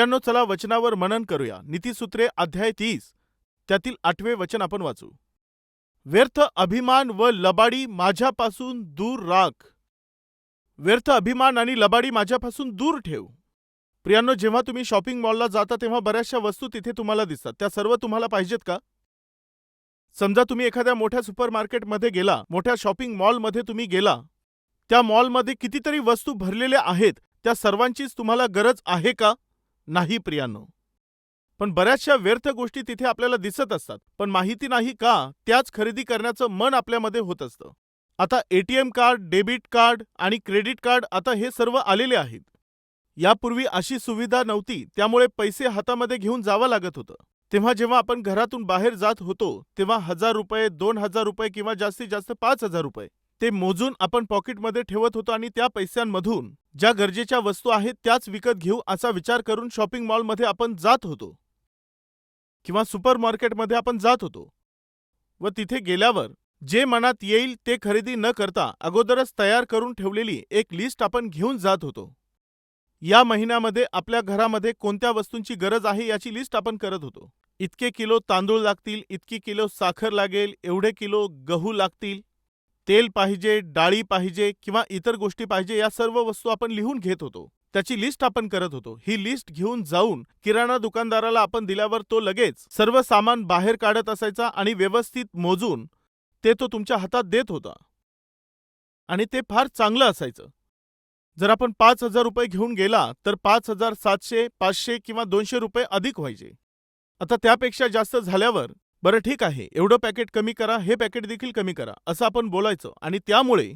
प्रियांनो चला वचनावर मनन करूया. नीतीसूत्रे अध्याय तीस. त्यातील आठवे वचन आपण वाचू. व्यर्थ अभिमान व लबाडी माझ्यापासून दूर राख. व्यर्थ अभिमान आणि लबाडी माझ्यापासून दूर ठेव. प्रियांनो जेव्हा तुम्ही शॉपिंग मॉलला जाता तेव्हा बऱ्याचशा वस्तू तिथे तुम्हाला दिसतात. त्या सर्व तुम्हाला पाहिजेत का? समजा तुम्ही एखाद्या मोठ्या सुपरमार्केटमध्ये गेला मोठ्या शॉपिंग मॉलमध्ये तुम्ही गेला. त्या मॉलमध्ये कितीतरी वस्तू भरलेल्या आहेत. त्या सर्वांचीच तुम्हाला गरज आहे का? नाही प्रियांनो. पण बऱ्याचशा व्यर्थ गोष्टी तिथे आपल्याला दिसत असतात पण माहिती नाही का त्याच खरेदी करण्याचं मन आपल्यामध्ये होत असतं. आता एटीएम कार्ड डेबिट कार्ड आणि क्रेडिट कार्ड आता हे सर्व आलेले आहेत. यापूर्वी अशी सुविधा नव्हती त्यामुळे पैसे हातामध्ये घेऊन जावं लागत होतं. तेव्हा जेव्हा आपण घरातून बाहेर जात होतो तेव्हा हजार रुपये दोन हजार रुपये किंवा जास्तीत जास्त पाच हजार रुपये. ते मोजून आपण पॉकेटमध्ये ठेवत होतो आणि त्या पैशांमधून ज्या गरजेच्या वस्तू आहेत त्याच विकत घेऊ असा विचार करून शॉपिंग मॉलमध्ये आपण जात होतो. किंवा सुपर मार्केटमध्ये आपण जात होतो. व तिथे गेल्यावर जे मनात येईल ते खरेदी न करता अगोदरच तयार करून ठेवलेली एक लिस्ट आपण घेऊन जात होतो. या महिन्यामध्ये आपल्या घरामध्ये कोणत्या वस्तूंची गरज आहे याची लिस्ट आपण करत होतो. इतके किलो तांदूळ लागतील इतकी किलो साखर लागेल एवढे किलो गहू लागतील तेल पाहिजे डाळी पाहिजे किंवा इतर गोष्टी पाहिजे या सर्व वस्तू आपण लिहून घेत होतो. त्याची लिस्ट आपण करत होतो. ही लिस्ट घेऊन जाऊन किराणा दुकानदाराला आपण दिल्यावर तो लगेच सर्व सामान बाहेर काढत असायचा आणि व्यवस्थित मोजून ते तो तुमच्या हातात देत होता. आणि ते फार चांगलं असायचं. जर आपण पाच हजार रुपये घेऊन गेला तर पाच हजार सातशे पाचशे किंवा दोनशे रुपये अधिक व्हायचे. आता त्यापेक्षा जास्त झाल्यावर बरं ठीक आहे. एवढं पॅकेट कमी करा हे पॅकेट देखील कमी करा असं आपण बोलायचं. आणि त्यामुळे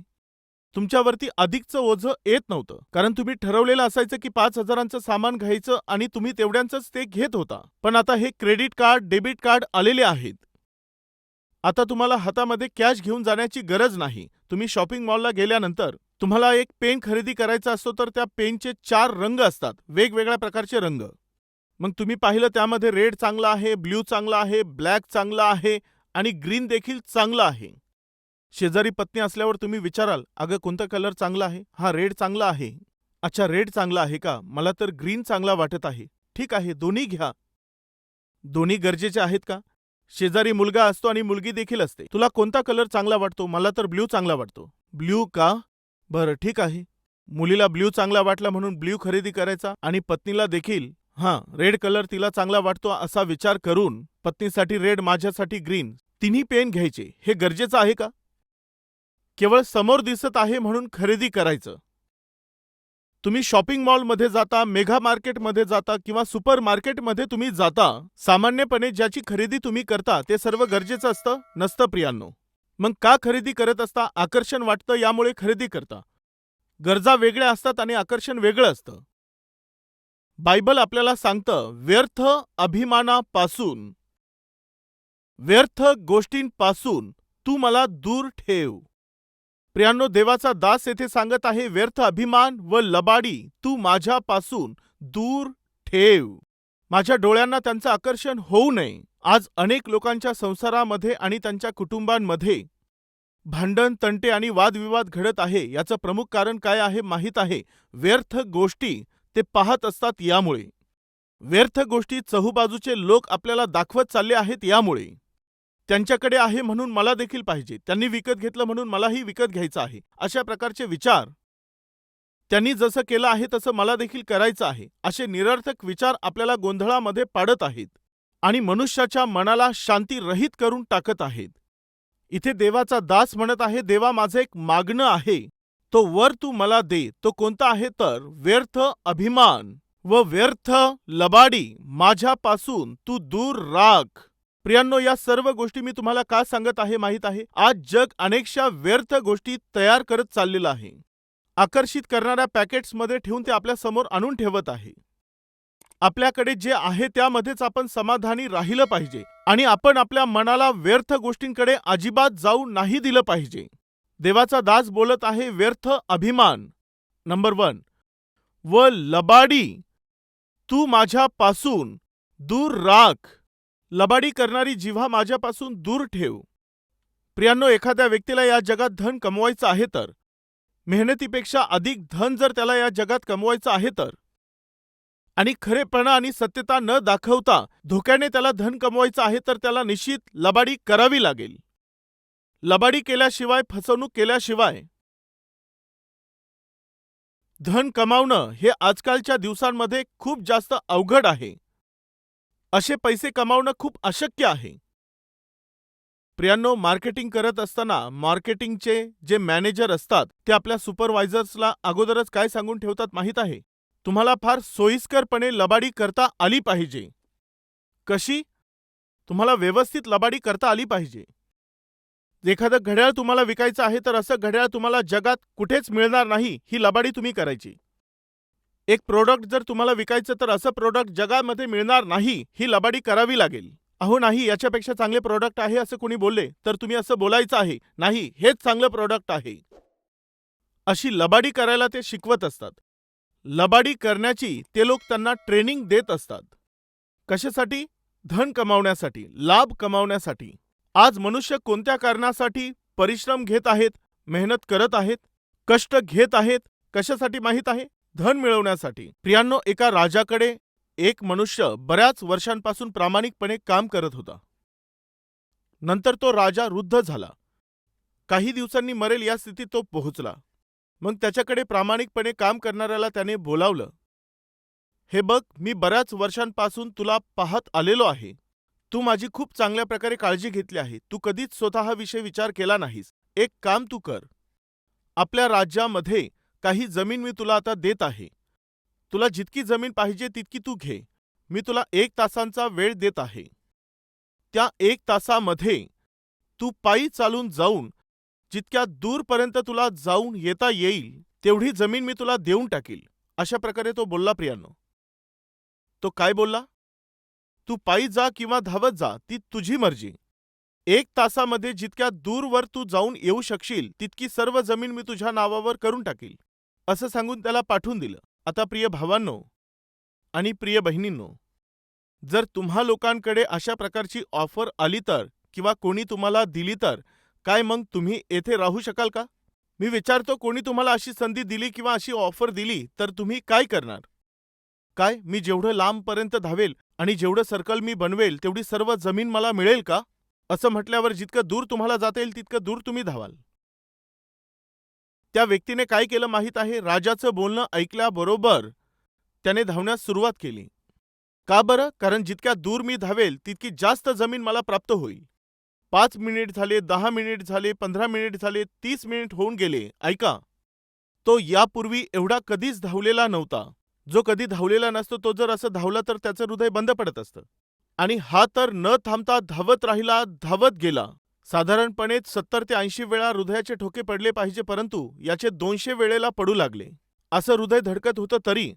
तुमच्यावरती अधिकचं ओझं येत नव्हतं. कारण तुम्ही ठरवलेलं असायचं की पाच हजारांचं सामान घ्यायचं आणि तुम्ही तेवढ्यांचंच ते घेत होता. पण आता हे क्रेडिट कार्ड डेबिट कार्ड आलेले आहेत. आता तुम्हाला हातामध्ये कॅश घेऊन जाण्याची गरज नाही. तुम्ही शॉपिंग मॉलला गेल्यानंतर तुम्हाला एक पेन खरेदी करायचा असतो तर त्या पेनचे चार रंग असतात. वेगवेगळ्या प्रकारचे रंग. मग तुम्ही पाहिलं त्यामध्ये रेड चांगला आहे ब्ल्यू चांगला आहे ब्लॅक चांगला आहे आणि ग्रीन देखील चांगला आहे. शेजारी पत्नी असल्यावर तुम्ही विचाराल अगं कोणता कलर चांगला आहे? हा रेड चांगला आहे. अच्छा रेड चांगला आहे का? मला तर ग्रीन चांगला वाटत आहे. ठीक आहे दोन्ही घ्या. दोन्ही गरजेचे आहेत का? शेजारी मुलगा असतो आणि मुलगी देखील असते. तुला कोणता कलर चांगला वाटतो? मला तर ब्ल्यू चांगला वाटतो. ब्ल्यू का? बरं ठीक आहे. मुलीला ब्ल्यू चांगला वाटला म्हणून ब्ल्यू खरेदी करायचा आणि पत्नीला देखील. हां रेड कलर तिला चांगला वाटतो असा विचार करून पत्नीसाठी रेड माझ्यासाठी ग्रीन. तिन्ही पेन घ्यायचे. हे गरजेचं आहे का? केवळ समोर दिसत आहे म्हणून खरेदी करायचं. तुम्ही शॉपिंग मॉलमध्ये जाता मेगा मार्केटमध्ये जाता किंवा सुपर मार्केटमध्ये तुम्ही जाता सामान्यपणे ज्याची खरेदी तुम्ही करता ते सर्व गरजेचं असतं? नसतं प्रियांनो. मग का खरेदी करत असता? आकर्षण वाटतं यामुळे खरेदी करता. गरजा वेगळ्या असतात आणि आकर्षण वेगळं असतं. बायबल आपल्याला सांगतं व्यर्थ अभिमानापासून. व्यर्थ गोष्टींपासून तू मला दूर ठेव. प्रियांनो देवाचा दास येथे सांगत आहे व्यर्थ अभिमान व लबाडी तू माझ्यापासून दूर ठेव. माझ्या डोळ्यांना त्यांचं आकर्षण होऊ नये. आज अनेक लोकांच्या संसारामध्ये आणि त्यांच्या कुटुंबांमध्ये भांडण तंटे आणि वादविवाद घडत आहे. याचं प्रमुख कारण काय आहे माहीत आहे. व्यर्थ गोष्टी ते पाहत असतात यामुळे. व्यर्थ गोष्टी चहूबाजूचे लोक आपल्याला दाखवत चालले आहेत यामुळे. त्यांच्याकडे आहे म्हणून मला देखील पाहिजे. त्यांनी विकत घेतलं म्हणून मलाही विकत घ्यायचं आहे. अशा प्रकारचे विचार. त्यांनी जसं केलं आहे तसं मला देखील करायचं आहे. असे निरर्थक विचार आपल्याला गोंधळामध्ये पाडत आहेत. आणि मनुष्याच्या मनाला शांती रहित करून टाकत आहेत. इथे देवाचा दास म्हणत आहे देवा माझं एक मागणं आहे. तो वर तू मला दे. तो कोणता आहे तर? व्यर्थ अभिमान व व्यर्थ लबाडी. माझ्यापासून तू दूर राख. प्रियांनो या सर्व गोष्टी मी तुम्हाला का सांगत आहे माहीत आहे? आज जग अनेकशा व्यर्थ गोष्टी तयार करत चाललेलं आहे. आकर्षित करणाऱ्या पॅकेट्समध्ये ठेवून ते आपल्यासमोर आणून ठेवत आहे. आपल्याकडे जे आहे त्यामध्येच आपण समाधानी राहिलं पाहिजे आणि आपण आपल्या मनाला व्यर्थ गोष्टींकडे अजिबात जाऊ नाही दिलं पाहिजे. देवाचा दास बोलत आहे व्यर्थ अभिमान. नंबर वन व लबाडी तू माझ्यापासून दूर राख. लबाडी करणारी जिव्हा माझ्यापासून दूर ठेव. प्रियांनो एखाद्या व्यक्तीला या जगात धन कमवायचं आहे तर. मेहनतीपेक्षा अधिक धन जर त्याला या जगात कमवायचं आहे तर. आणि खरेपणा आणि सत्यता न दाखवता धोक्याने त्याला धन कमवायचं आहे तर त्याला निश्चित लबाडी करावी लागेल. लबाडी केल्याशिवाय फसवणूक केल्याशिवाय. धन कमावणं हे आजकालच्या दिवसांमध्ये खूप जास्त अवघड आहे. असे पैसे कमावणं खूप अशक्य आहे. प्रियांनो मार्केटिंग करत असताना मार्केटिंगचे जे मॅनेजर असतात ते आपल्या सुपरवायझर्सला अगोदरच काय सांगून ठेवतात माहीत आहे? तुम्हाला फार सोयीस्करपणे लबाडी करता आली पाहिजे. कशी? तुम्हाला व्यवस्थित लबाडी करता आली पाहिजे. एखादं घड्याळ तुम्हाला विकायचं आहे तर असं घड्याळ तुम्हाला जगात कुठेच मिळणार नाही ही लबाडी तुम्ही करायची. एक प्रोडक्ट जर तुम्हाला विकायचं तर असं प्रोडक्ट जगामध्ये मिळणार नाही ही लबाडी करावी लागेल. अहो नाही याच्यापेक्षा चांगले प्रोडक्ट आहे असं कुणी बोलले तर तुम्ही असं बोलायचं आहे. नाही हेच चांगलं प्रोडक्ट आहे. अशी लबाडी करायला ते शिकवत असतात. लबाडी करण्याची ते लोक त्यांना ट्रेनिंग देत असतात. कशासाठी? धन कमावण्यासाठी लाभ कमावण्यासाठी. आज मनुष्य कोणत्या कारणासाठी परिश्रम घेत आहेत मेहनत करत आहेत कष्ट घेत आहेत कशासाठी माहीत आहे? धन मिळवण्यासाठी. प्रियांनो एका राजाकडे एक मनुष्य बऱ्याच वर्षांपासून प्रामाणिकपणे काम करत होता. नंतर तो राजा वृद्ध झाला. काही दिवसांनी मरेल या स्थितीत तो पोहोचला. मग त्याच्याकडे प्रामाणिकपणे काम करणाऱ्याला त्याने बोलावलं हे बघ मी बऱ्याच वर्षांपासून तुला पाहत आलेलो आहे. तू माझी खूप चांगल्या प्रकारे काळजी घेतली आहे. तू कधीच स्वतःविषयी विचार केला नाहीस. एक काम तू कर. आपल्या राज्यामध्ये काही जमीन मी तुला आता देत आहे. तुला जितकी जमीन पाहिजे तितकी तू घे. मी तुला एक तासांचा वेळ देत आहे. त्या एक तासामध्ये तू पायी चालून जाऊन जितक्या दूरपर्यंत तुला जाऊन येता येईल तेवढी जमीन मी तुला देऊन टाकील. अशा प्रकारे तो बोलला प्रियानो. तो काय बोलला? तू पायी जा किंवा धावत जा ती तुझी मर्जी. एक तासामध्ये जितक्या दूरवर तू जाऊन येऊ शकशील तितकी सर्व जमीन मी तुझ्या नावावर करून टाकील. असं सांगून त्याला पाठवून दिलं. आता प्रिय भावांनो आणि प्रिय बहिणींनो जर तुम्हा लोकांकडे अशा प्रकारची ऑफर आली तर किंवा कोणी तुम्हाला दिली तर काय मग तुम्ही येथे राहू शकाल का? मी विचारतो कोणी तुम्हाला अशी संधी दिली किंवा अशी ऑफर दिली तर तुम्ही काय करणार? काय? मी जेवढं लांबपर्यंत धावेल आणि जेवढं सर्कल मी बनवेल तेवढी सर्व जमीन मला मिळेल का? असं म्हटल्यावर जितकं दूर तुम्हाला जाता येईल तितकं दूर तुम्ही धावाल. त्या व्यक्तीने काय केलं माहीत आहे? राजाचं बोलणं ऐकल्याबरोबर त्याने धावण्यास सुरुवात केली. का बरं? कारण जितक्या दूर मी धावेल तितकी जास्त जमीन मला प्राप्त होईल. पाच मिनिट झाले दहा मिनिट झाले पंधरा मिनिट झाले तीस मिनिट होऊन गेले. ऐका. तो यापूर्वी एवढा कधीच धावलेला नव्हता. जो कधी धावलेला नसतो तो जर असं धावला तर त्याचं हृदय बंद पडत असतं. आणि हा तर न थांबता धावत राहिला धावत गेला. साधारणपणे सत्तर ते ऐंशी वेळा हृदयाचे ठोके पडले पाहिजे परंतु याचे दोनशे वेळेला पडू लागले. असं हृदय धडकत होतं तरी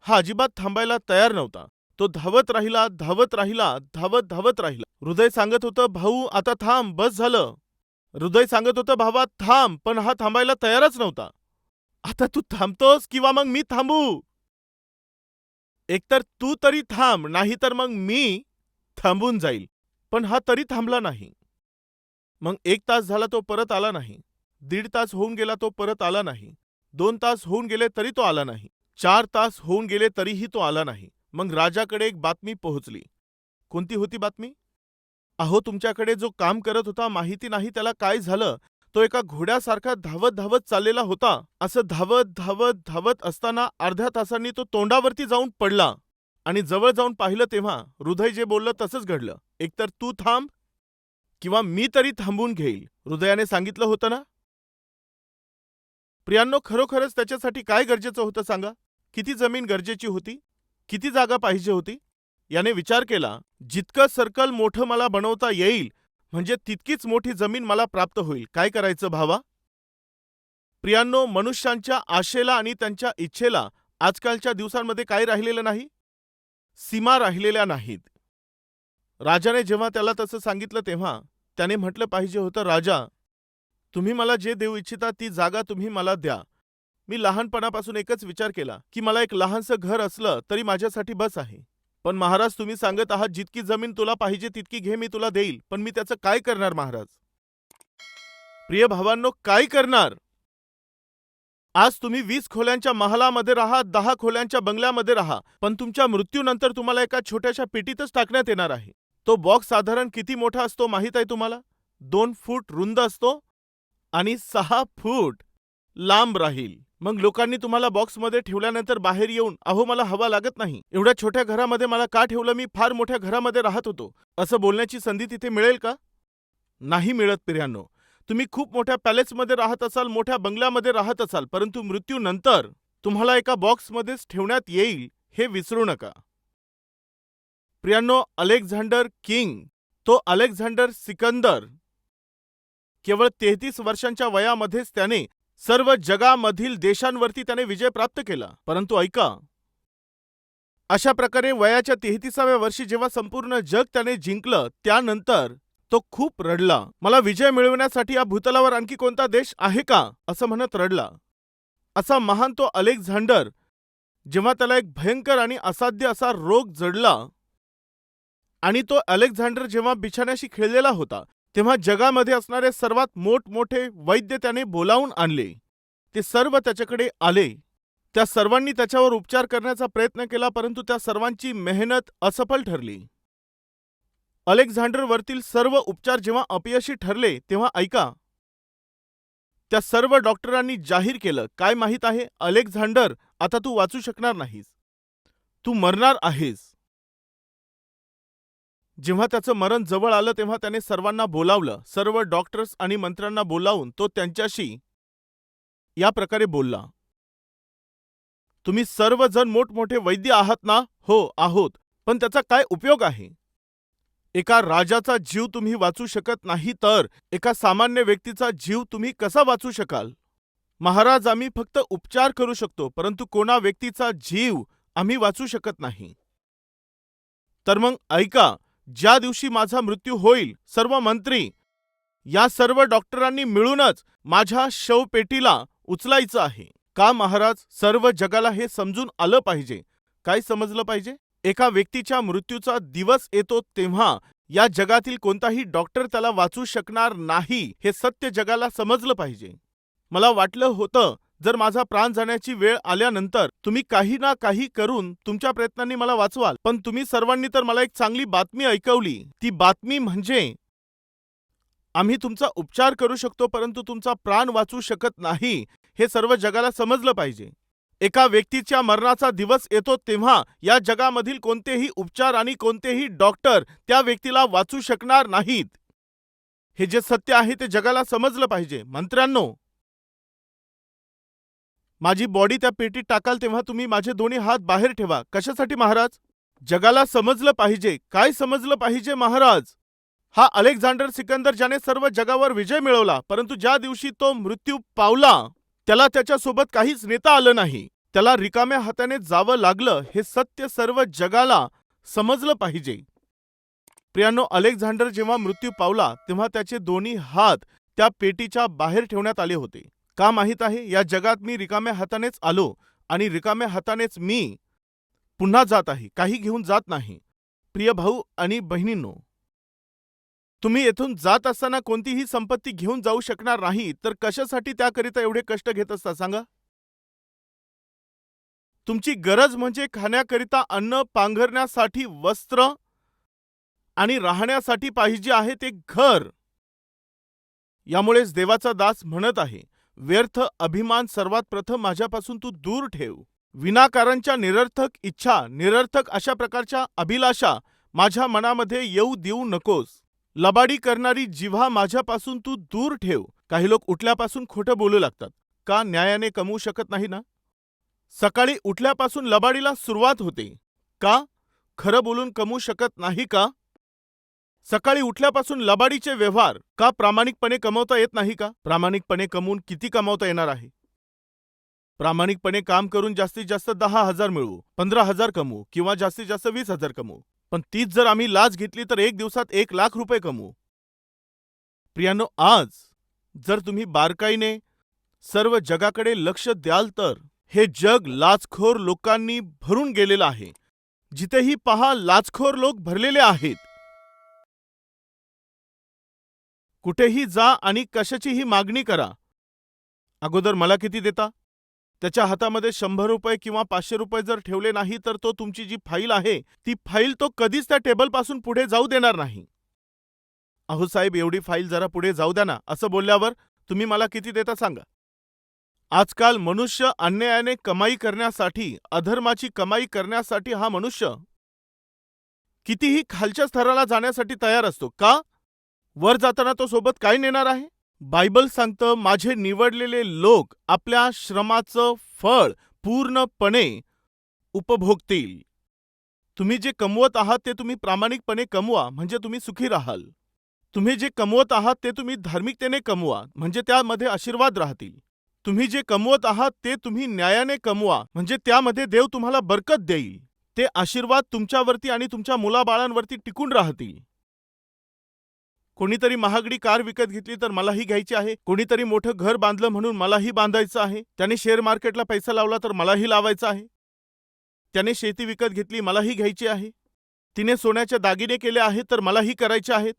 हा अजिबात थांबायला तयार नव्हता. तो धावत राहिला धावत राहिला धावत धावत राहिला. हृदय सांगत होतं भाऊ आता थांब बस झालं. हृदय सांगत होतं भावा थांब पण हा थांबायला तयारच नव्हता. आता तू थांबतोस किंवा मग मी थांबू? एकतर तू तरी थांब नाही तर मग मी थांबून जाईल. पण हा तरी थांबला नाही. मग एक तास झाला तो परत आला नाही. दीड तास होऊन गेला तो परत आला नाही. दोन तास होऊन गेले तरी तो आला नाही. चार तास होऊन गेले तरीही तो आला नाही. मग राजाकडे एक बातमी पोहोचली. कोणती होती बातमी? अहो तुमच्याकडे जो काम करत होता माहिती नाही त्याला काय झालं? तो एका घोड्यासारखा धावत धावत चाललेला होता. असं धावत धावत धावत असताना अर्ध्या तासांनी तो तोंडावरती जाऊन पडला. आणि जवळ जाऊन पाहिलं तेव्हा हृदय जे बोललं तसंच घडलं. एकतर तू थांब किंवा मी तरी थांबून घेईल हृदयाने सांगितलं होतं ना? प्रियांनो खरोखरच त्याच्यासाठी काय गरजेचं होतं सांगा? किती जमीन गरजेची होती? किती जागा पाहिजे होती? याने विचार केला जितकं सर्कल मोठं मला बनवता येईल म्हणजे तितकीच मोठी जमीन मला प्राप्त होईल. काय करायचं भावा? प्रियांनो मनुष्यांच्या आशेला आणि त्यांच्या इच्छेला आजकालच्या दिवसांमध्ये काय राहिलेलं नाही? सीमा राहिलेल्या नाहीत. राजाने जेव्हा त्याला तसं सांगितलं तेव्हा त्याने म्हटलं पाहिजे होतं राजा तुम्ही मला जे देऊ इच्छिता ती जागा तुम्ही मला द्या. मी लहानपणापासून एकच विचार केला की मला एक लहानसं घर असलं तरी माझ्यासाठी बस आहे. पण महाराज तुम्ही सांगत आहात जितकी जमीन तुला पाहिजे तितकी घे मी तुला देईल. पण मी त्याचं काय करणार महाराज? प्रिय भावांनो काय करणार? आज तुम्ही वीस खोल्यांच्या महालामध्ये राहा दहा खोल्यांच्या बंगल्यामध्ये राहा पण तुमच्या मृत्यूनंतर तुम्हाला एका छोट्याशा पेटीतच टाकण्यात येणार आहे. तो बॉक्स साधारण किती मोठा असतो माहीत आहे तुम्हाला? दोन फूट रुंद असतो आणि सहा फूट लांब राहील. मग लोकांनी तुम्हाला बॉक्समध्ये ठेवल्यानंतर बाहेर येऊन अहो मला हवा लागत नाही. एवढ्या छोट्या घरामध्ये मला का ठेवलं? मी फार मोठ्या घरामध्ये राहत होतो. असं बोलण्याची संधी तिथे मिळेल का? नाही मिळत पिर्यानो तुम्ही खूप मोठ्या पॅलेसमध्ये राहत असाल मोठ्या बंगल्यामध्ये राहत असाल परंतु मृत्यूनंतर तुम्हाला एका बॉक्समध्येच ठेवण्यात येईल हे विसरू नका. प्रियानो अलेक्झांडर किंग. तो अलेक्झांडर सिकंदर. केवळ तेहतीस वर्षांच्या वयामध्येच त्याने सर्व जगामधील देशांवरती त्याने विजय प्राप्त केला. परंतु ऐका. अशा प्रकारे वयाच्या तेहतीसाव्या वर्षी जेव्हा संपूर्ण जग त्याने जिंकलं त्यानंतर तो खूप रडला. मला विजय मिळवण्यासाठी या भूतलावर आणखी कोणता देश आहे का? असं म्हणत रडला. असा महान तो अलेक्झांडर जेव्हा त्याला एक भयंकर आणि असाध्य असा रोग जडला आणि तो अलेक्झांडर जेव्हा बिछाण्याशी खेळलेला होता तेव्हा जगामध्ये असणारे सर्वात मोठमोठे वैद्य त्याने बोलावून आणले. ते सर्व त्याच्याकडे आले. त्या सर्वांनी त्याच्यावर उपचार करण्याचा प्रयत्न केला परंतु त्या सर्वांची मेहनत असफल ठरली. अलेक्झांडरवरतील सर्व उपचार जेव्हा अपयशी ठरले तेव्हा ऐका. त्या सर्व डॉक्टरांनी जाहीर केलं काय माहीत आहे अलेक्झांडर आता तू वाचू शकणार नाहीस. तू मरणार आहेस. जेव्हा त्याचं मरण जवळ आलं तेव्हा त्याने सर्वांना बोलावलं. सर्व डॉक्टर्स आणि मंत्र्यांना बोलावून तो त्यांच्याशी या प्रकारे बोलला. तुम्ही सर्वजण मोठमोठे वैद्य आहात ना? हो आहोत. पण त्याचा काय उपयोग आहे? एका राजाचा जीव तुम्ही वाचू शकत नाही तर एका सामान्य व्यक्तीचा जीव तुम्ही कसा वाचू शकाल? महाराज आम्ही फक्त उपचार करू शकतो परंतु कोणा व्यक्तीचा जीव आम्ही वाचू शकत नाही. तर मग ऐका ज्या दिवशी माझा मृत्यू होईल सर्व मंत्री या सर्व डॉक्टरांनी मिळूनच माझ्या शवपेटीला उचलायचं आहे. का महाराज सर्व जगाला हे समजून आलं पाहिजे? काय समजलं पाहिजे? एका व्यक्तीच्या मृत्यूचा दिवस येतो तेव्हा या जगातील कोणताही डॉक्टर त्याला वाचू शकणार नाही हे सत्य जगाला समजलं पाहिजे. मला वाटलं होतं जर माझा प्राण जाण्याची वेळ आल्यानंतर तुम्ही काही ना काही करून तुमच्या प्रयत्नांनी मला वाचवाल. पण तुम्ही सर्वांनी तर मला एक चांगली बातमी ऐकवली. ती बातमी म्हणजे आम्ही तुमचा उपचार करू शकतो परंतु तुमचा प्राण वाचू शकत नाही हे सर्व जगाला समजलं पाहिजे. एका व्यक्तीच्या मरणाचा दिवस येतो तेव्हा या जगामधील कोणतेही उपचार आणि कोणतेही डॉक्टर त्या व्यक्तीला वाचू शकणार नाहीत. हे जे सत्य आहे ते जगाला समजलं पाहिजे. मंत्र्यांनो माझी बॉडी त्या पेटीत टाकाल तेव्हा तुम्ही माझे दोन्ही हात बाहेर ठेवा. कशासाठी महाराज? जगाला समजलं पाहिजे. काय समजलं पाहिजे महाराज? हा अलेक्झांडर सिकंदर ज्याने सर्व जगावर विजय मिळवला परंतु ज्या दिवशी तो मृत्यू पावला त्याला त्याच्यासोबत काहीच नेता आलं नाही. त्याला रिकाम्या हाताने जावं लागलं हे सत्य सर्व जगाला समजलं पाहिजे. प्रियानो अलेक्झांडर जेव्हा मृत्यू पावला तेव्हा त्याचे दोन्ही हात त्या पेटीच्या बाहेर ठेवण्यात आले होते. का माहीत आहे? या जगात मी रिकाम्या हातानेच आलो आणि रिकाम्या हातानेच मी पुन्हा जात आहे काही घेऊन जात नाही. प्रिय भाऊ आणि बहिणींनो तुम्ही येथून जात असताना कोणतीही संपत्ती घेऊन जाऊ शकणार नाही तर कशासाठी त्याकरिता एवढे कष्ट घेत असता? सांगा. तुमची गरज म्हणजे खाण्याकरिता अन्न पांघरण्यासाठी वस्त्र आणि राहण्यासाठी पाहिजे आहे ते घर. यामुळेच देवाचा दास म्हणत आहे. व्यर्थ अभिमान सर्वात प्रथम माझ्यापासून तू दूर ठेव. विनाकारांच्या निरर्थक इच्छा निरर्थक अशा प्रकारच्या अभिलाषा माझ्या मनामध्ये येऊ देऊ नकोस. लबाडी करणारी जिव्हा माझ्यापासून तू दूर ठेव. काही लोक उठल्यापासून खोटं बोलू लागतात. का न्यायाने कमवू शकत नाही ना? सकाळी उठल्यापासून लबाडीला सुरुवात होते. का? खरं बोलून कमवू शकत नाही का? सकाळी उठल्यापासून लबाडीचे व्यवहार का प्रामाणिकपणे कमवता येत नाही का? प्रामाणिकपणे कमवून किती कमावता येणार आहे? प्रामाणिकपणे काम करून जास्तीत जास्त दहा हजार मिळवू पंधरा हजार कमवू किंवा जास्तीत जास्त वीस हजार कमवू. पण तीच जर आम्ही लाच घेतली तर एक दिवसात एक लाख रुपये कमवू. प्रियानो आज जर तुम्ही बारकाईने सर्व जगाकडे लक्ष द्याल तर हे जग लाचखोर लोकांनी भरून गेलेलं आहे. जिथेही पहा लाचखोर लोक भरलेले आहेत. कुठेही जा आणि कशाचीही मागणी करा. अगोदर मला किती देता? त्याच्या हातामध्ये शंभर रुपये किंवा पाचशे रुपये जर ठेवले नाही तर तो तुमची जी फाईल आहे ती फाईल तो कधीच त्या टेबलपासून पुढे जाऊ देणार नाही. अहो साहेब एवढी फाईल जरा पुढे जाऊ द्या ना असं बोलल्यावर तुम्ही मला किती देता सांगा? आजकाल मनुष्य अन्यायाने कमाई करण्यासाठी अधर्माची कमाई करण्यासाठी हा मनुष्य कितीही खालच्या स्तराला जाण्यासाठी तयार असतो. का? वर जाताना तो सोबत काय नेणार आहे? बायबल सांगतं माझे निवडलेले लोक आपल्या श्रमाचं फळ पूर्णपणे उपभोगतील. तुम्ही जे कमवत आहात ते तुम्ही प्रामाणिकपणे कमवा म्हणजे तुम्ही सुखी राहाल. तुम्ही जे कमवत आहात ते तुम्ही धार्मिकतेने कमवा म्हणजे त्यामध्ये आशीर्वाद राहतील. तुम्ही जे कमवत आहात ते तुम्ही न्यायाने कमवा म्हणजे त्यामध्ये देव तुम्हाला बरकत देईल. ते आशीर्वाद तुमच्यावरती आणि तुमच्या मुलाबाळांवरती टिकून राहतील. कोणीतरी महागडी कार विकत घेतली तर मलाही घ्यायची आहे. कोणीतरी मोठं घर बांधलं म्हणून मलाही बांधायचं आहे. त्याने शेअर मार्केटला पैसा लावला तर मलाही लावायचा आहे. त्याने शेती विकत घेतली मलाही घ्यायची आहे. तिने सोन्याच्या दागिने केले आहेत तर मलाही करायचे आहेत.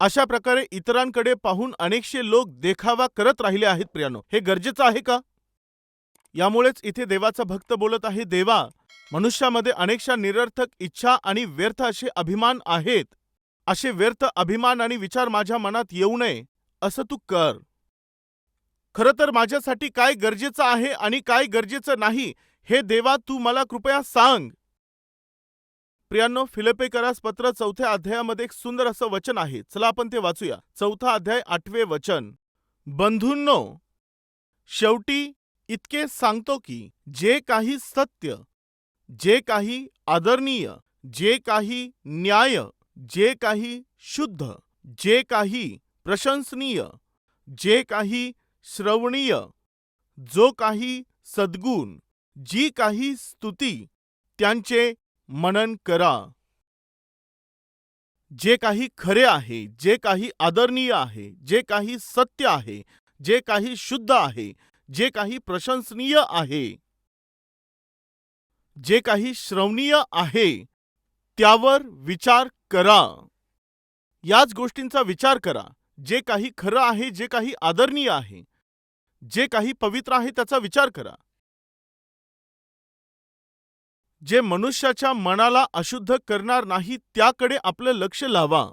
अशा प्रकारे इतरांकडे पाहून अनेकशे लोक देखावा करत राहिले आहेत प्रियानो. हे गरजेचं आहे का? यामुळेच इथे देवाचा भक्त बोलत आहे देवा मनुष्यामध्ये अनेकशा निरर्थक इच्छा आणि व्यर्थ असे अभिमान आहेत. असे व्यर्थ अभिमान आणि विचार माझ्या मनात येऊ नये असं तू कर. खरं तर माझ्यासाठी काय गरजेचं आहे आणि काय गरजेचं नाही हे देवा तू मला कृपया सांग. प्रियांनो फिलिपेकरास पत्र चौथ्या अध्यायामध्ये एक सुंदर असं वचन आहे. चला आपण ते वाचूया. चौथा अध्याय आठवे वचन. बंधूंनो शेवटी इतके सांगतो की जे काही सत्य जे काही आदरणीय जे काही न्याय जे काही शुद्ध जे काही प्रशंसनीय जे काही श्रवणीय जो काही सद्गुण जी काही स्तुती त्यांचे मनन करा. जे काही खरे आहे जे काही आदरणीय आहे जे काही सत्य आहे जे काही शुद्ध आहे जे काही प्रशंसनीय आहे जे काही श्रवणीय आहे त्यावर विचार करा. याच गोष्टींचा विचार करा. जे काही खरं आहे जे काही आदरणीय आहे जे काही पवित्र आहे त्याचा विचार करा. जे मनुष्याच्या मनाला अशुद्ध करणार नाही त्याकडे आपलं लक्ष लावा.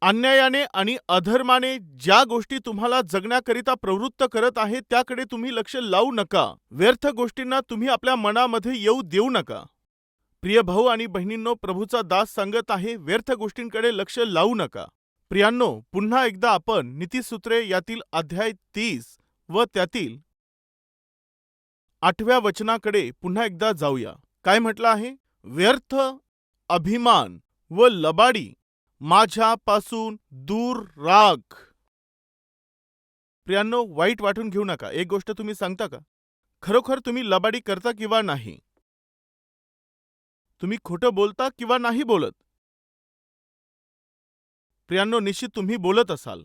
अन्यायाने आणि अधर्माने ज्या गोष्टी तुम्हाला जगण्याकरिता प्रवृत्त करत आहे त्याकडे तुम्ही लक्ष लावू नका. व्यर्थ गोष्टींना तुम्ही आपल्या मनामध्ये येऊ देऊ नका. प्रिय भाऊ आणि बहिणींनो प्रभूचा दास सांगत आहे व्यर्थ गोष्टींकडे लक्ष लावू नका. प्रियांनो पुन्हा एकदा आपण नीतीसूत्रे यातील अध्याय तीस व त्यातील आठव्या वचनाकडे पुन्हा एकदा जाऊया. काय म्हटलं आहे? व्यर्थ अभिमान व लबाडी माझ्यापासून दूर राख प्रियांनो वाईट वाटून घेऊ नका. एक गोष्ट तुम्ही सांगता का? खरोखर तुम्ही लबाडी करता किंवा नाही? तुम्ही खोटं बोलता किंवा नाही बोलत? प्रियांनो निश्चित तुम्ही बोलत असाल.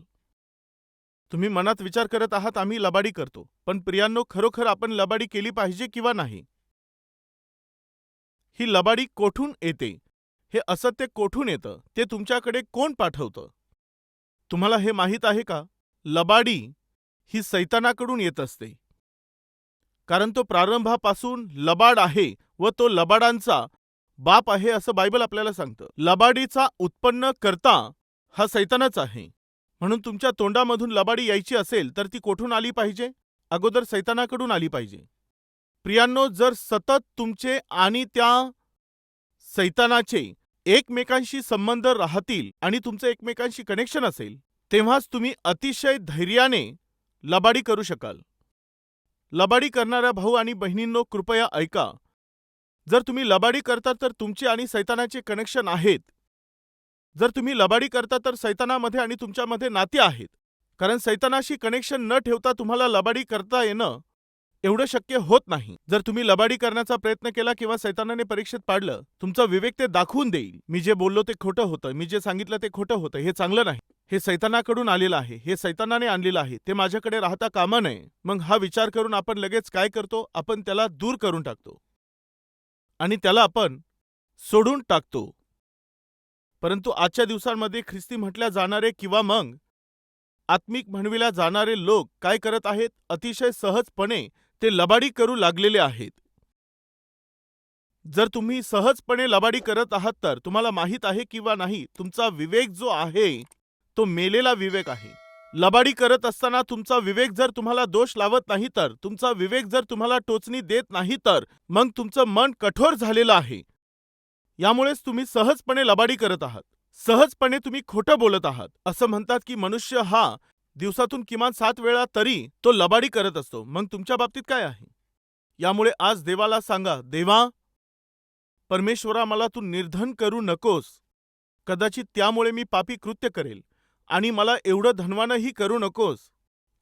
तुम्ही मनात विचार करत आहात आम्ही लबाडी करतो. पण प्रियांनो खरोखर आपण लबाडी केली पाहिजे किंवा नाही? ही लबाडी कोठून येते? हे असत्य कोठून येतं? ते तुमच्याकडे कोण पाठवतं? तुम्हाला हे माहीत आहे का? लबाडी ही सैतानाकडून येत असते. कारण तो प्रारंभापासून लबाड आहे व तो लबाडांचा बाप आहे असं बायबल आपल्याला सांगतं. लबाडीचा उत्पन्न करता हा सैतानच आहे. म्हणून तुमच्या तोंडामधून लबाडी यायची असेल तर ती कोठून आली पाहिजे? अगोदर सैतानाकडून आली पाहिजे. प्रियांनो जर सतत तुमचे आणि त्या सैतानाचे एकमेकांशी संबंध राहतील आणि तुमचं एकमेकांशी कनेक्शन असेल तेव्हाच तुम्ही अतिशय धैर्याने लबाडी करू शकाल. लबाडी करणाऱ्या भाऊ आणि बहिणींनो कृपया ऐका. जर तुम्ही लबाडी करता तर तुमचे आणि सैतानाचे कनेक्शन आहेत. जर तुम्ही लबाडी करता तर सैतानामध्ये आणि तुमच्यामध्ये नाते आहेत. कारण सैतानाशी कनेक्शन न ठेवता तुम्हाला लबाडी करता येणं एवढं शक्य होत नाही. जर तुम्ही लबाडी करण्याचा प्रयत्न केला किंवा सैतानाने परीक्षेत पाडलं तुमचा विवेक ते दाखवून देईल. मी जे बोललो ते खोटं होतं. मी जे सांगितलं ते खोटं होतं. हे चांगलं नाही. हे सैतानाकडून आलेलं आहे. हे सैतानाने आणलेलं आहे. ते माझ्याकडे राहता कामा नये. मग हा विचार करून आपण लगेच काय करतो? आपण त्याला दूर करून टाकतो. आणि त्याला आपण सोडून टाकतो. परंतु आजच्या दिवसांमध्ये ख्रिस्ती म्हटल्या जाणारे किंवा मग आत्मिक म्हणविल्या जाणारे लोक काय करत आहेत? अतिशय सहजपणे ते लबाडी करू लागलेले आहेत. जर तुम्ही सहजपणे लबाडी करत आहात तर तुम्हाला माहीत आहे किंवा नाही तुमचा विवेक जो आहे तो मेलेला विवेक आहे. लबाडी करत असताना तुमचा विवेक जर तुम्हाला दोष लावत नाही तर तुमचा विवेक जर तुम्हाला टोचणी देत नाही तर मग तुमचं मन कठोर झालेलं आहे. यामुळेच तुम्ही सहजपणे लबाडी करत आहात. सहजपणे तुम्ही खोटं बोलत आहात. असं म्हणतात की मनुष्य हा दिवसातून किमान सात वेळा तरी तो लबाडी करत असतो. मग तुमच्या बाबतीत काय आहे? यामुळे आज देवाला सांगा देवा परमेश्वरा मला तू निर्धन करू नकोस. कदाचित त्यामुळे मी पापी कृत्य करेल. आणि मला एवढं धनवानही करू नकोस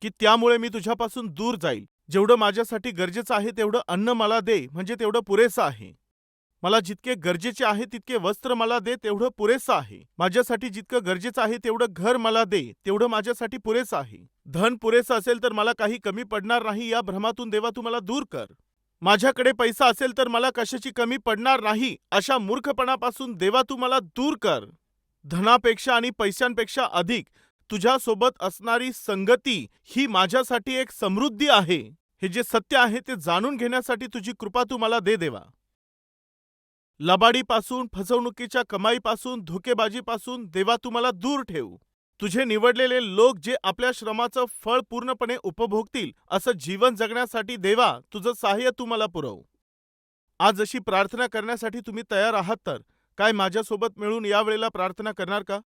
की त्यामुळे मी तुझ्यापासून दूर जाईल. जेवढं माझ्यासाठी गरजेचं आहे तेवढं अन्न मला दे म्हणजे तेवढं पुरेसं आहे. मला जितके गरजेचे आहे तितके वस्त्र मला दे तेवढं पुरेसं आहे. माझ्यासाठी जितकं गरजेचं आहे तेवढं घर मला दे तेवढं माझ्यासाठी पुरेसं आहे. धन पुरेसं असेल तर मला काही कमी पडणार नाही या भ्रमातून देवा तू मला दूर कर. माझ्याकडे पैसा असेल तर मला कशाची कमी पडणार नाही अशा मूर्खपणापासून देवा तू मला दूर कर. धनापेक्षा आणि पैशांपेक्षा अधिक तुझ्यासोबत असणारी संगती ही माझ्यासाठी एक समृद्धी आहे. हे जे सत्य आहे ते जाणून घेण्यासाठी तुझी कृपा तू मला दे देवा. लबाडीपासून फसवणुकीच्या कमाईपासून धोकेबाजीपासून देवा तू मला दूर ठेवू. तुझे निवडलेले लोक जे आपल्या श्रमाचं फळ पूर्णपणे उपभोगतील असं जीवन जगण्यासाठी देवा तुझं सहाय्य तू मला पुरव. आज अशी प्रार्थना करण्यासाठी तुम्ही तयार आहात तर काय माझ्यासोबत मिळून यावेळेला प्रार्थना करणार का?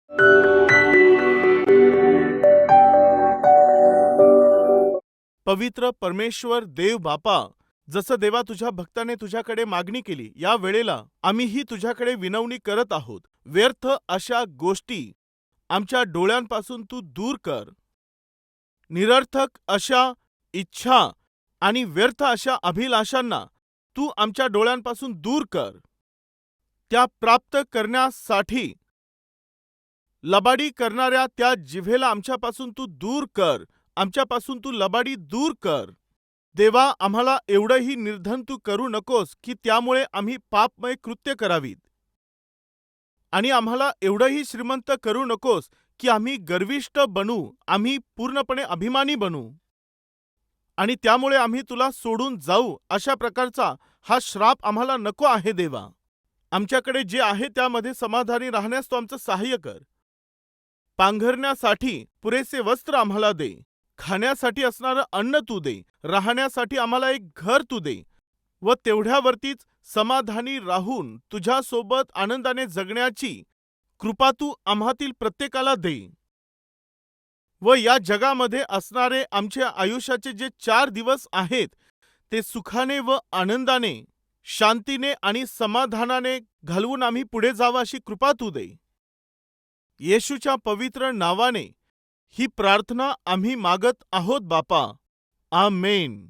पवित्र परमेश्वर देव बापा जसं देवा तुझ्या भक्ताने तुझ्याकडे मागणी केली या वेळेला आम्हीही तुझ्याकडे विनवणी करत आहोत. व्यर्थ अशा गोष्टी आमच्या डोळ्यांपासून तू दूर कर. निरर्थक अशा इच्छा आणि व्यर्थ अशा अभिलाषांना तू आमच्या डोळ्यांपासून दूर कर. त्या प्राप्त करण्यासाठी. लबाडी करणाऱ्या त्या जिव्हेला आमच्यापासून तू दूर कर. आमच्यापासून तू लबाडी दूर कर. देवा आम्हाला एवढंही निर्धन तू करू नकोस की त्यामुळे आम्ही पापमय कृत्य करावीत. आणि आम्हाला एवढंही श्रीमंत करू नकोस की आम्ही गर्विष्ट बनू आम्ही पूर्णपणे अभिमानी बनू. आणि त्यामुळे आम्ही तुला सोडून जाऊ अशा प्रकारचा हा श्राप आम्हाला नको आहे देवा. आमच्याकडे जे आहे त्यामध्ये समाधानी राहण्यास तू आमचं सहाय्य कर. पांघरण्यासाठी पुरेसे वस्त्र आम्हाला दे. खाण्यासाठी असणारं अन्न तू दे. राहण्यासाठी आम्हाला एक घर तू दे. व तेवढ्यावरतीच समाधानी राहून तुझ्यासोबत आनंदाने जगण्याची कृपा तू आम्हातील प्रत्येकाला दे. व या जगामध्ये असणारे आमच्या आयुष्याचे जे चार दिवस आहेत ते सुखाने व आनंदाने शांतीने आणि समाधानाने घालवून आम्ही पुढे जावं अशी कृपा तू दे. येशूच्या पवित्र नावाने ही प्रार्थना आम्ही मागत आहोत बापा. Amen.